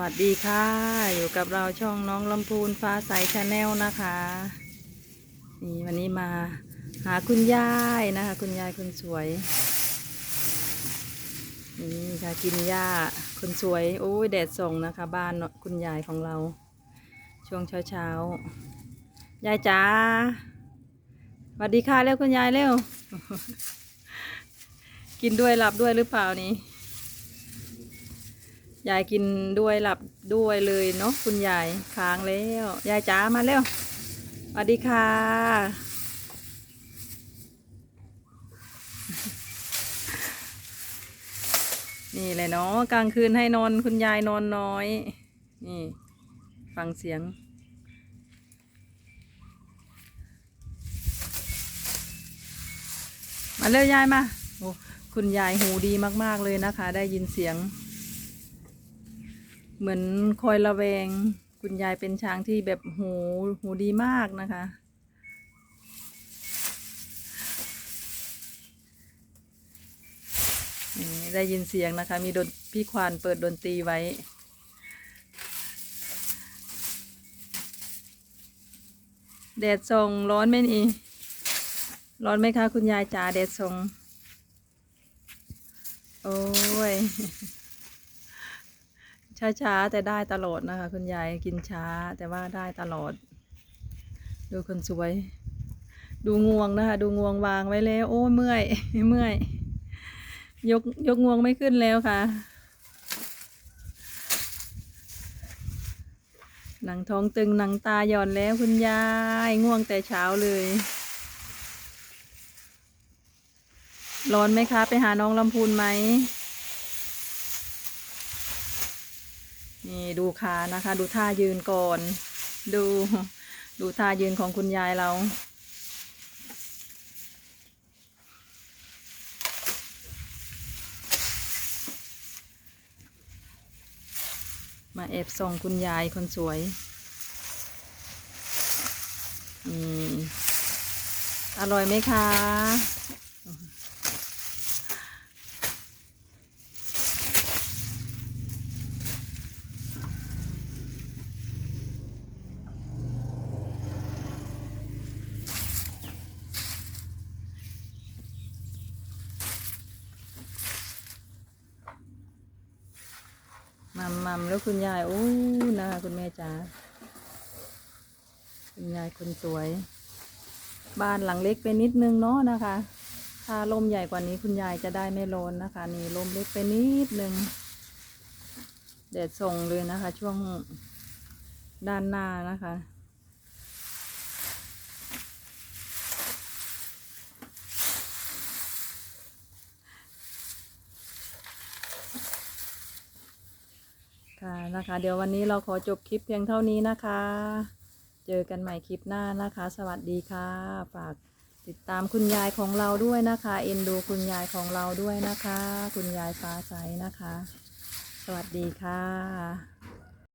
วัสดีค่ะ อยู่กับเราช่องน้องลำพูนฟ้าใสชาแนลนะคะนี่วันนี้มาหาคุณยายนะคะ คุณยายคนสวยนี่ค่ะกินหญ้าคนสวยโอ้ยแดดส่งนะคะ บ้านคุณยายของเรา ช่วงเช้าเช้ายายจ๋าสวัสดีค่ะเร็วคุณยายเร็ว กินด้วยหลับด้วยหรือเปล่านี่ ยายกินด้วยหลับด้วยเลยเนาะคุณยายค้างแล้ว ยายจ๋ามาเร็วสวัสดีค่ะ นี่เลยเนาะกลางคืนให้นอนคุณยายนอนน้อย นี่ ฟังเสียงมาเร็วยายมาโอ้คุณยายหูดีมาก ๆ เลยนะคะ ได้ยินเสียง เหมือนคอยระแวง คุณยายเป็นช้างที่แบบหูหูดีมากนะคะ ได้ยินเสียงนะคะ มีดนพี่ควานเปิดดนตรีไว้แดดส่งร้อนไหมนี่ร้อนไหมคะ คุณยายจ๋าแดดส่ง โอ้ย ช้าๆแต่ได้ตลอดนะคะ คุณยายกินช้าแต่ว่าได้ตลอด ดูคนสวย ดูงวงนะคะ ดูงวงวางไว้แล้ว โอ้เมื่อยเมื่อย ยกยกงวงไม่ขึ้นแล้วค่ะหนังท้องตึงหนังตาหย่อนแล้วคุณยายง่วงแต่เช้าเลย ร้อนไหมคะ ไปหาน้องลำพูนไหม นี่ดูขานะคะ ดูท่ายืนก่อน ดูดูท่ายืนของคุณยายเรา มาแอบส่องคุณยายคนสวยอืมอร่อยไหมคะ มัมมัมแล้วคุณยายโอ้นะคะคุณแม่จ๋าคุณยายคนสวย บ้านหลังเล็กไปนิดนึงเนาะนะคะ ถ้าลมใหญ่กว่านี้คุณยายจะได้ไม่ร้อนนะคะ นี่ลมเล็กไปนิดนึงแดดส่งเลยนะคะ ช่วงด้านหน้านะคะ ค่ะนะคะ เดี๋ยววันนี้เราขอจบคลิปเพียงเท่านี้นะคะ เจอกันใหม่คลิปหน้านะคะ สวัสดีค่ะ ฝากติดตามคุณยายของเราด้วยนะคะ เอ็นดูคุณยายของเราด้วยนะคะ คุณยายฟ้าใสนะคะ สวัสดีค่ะ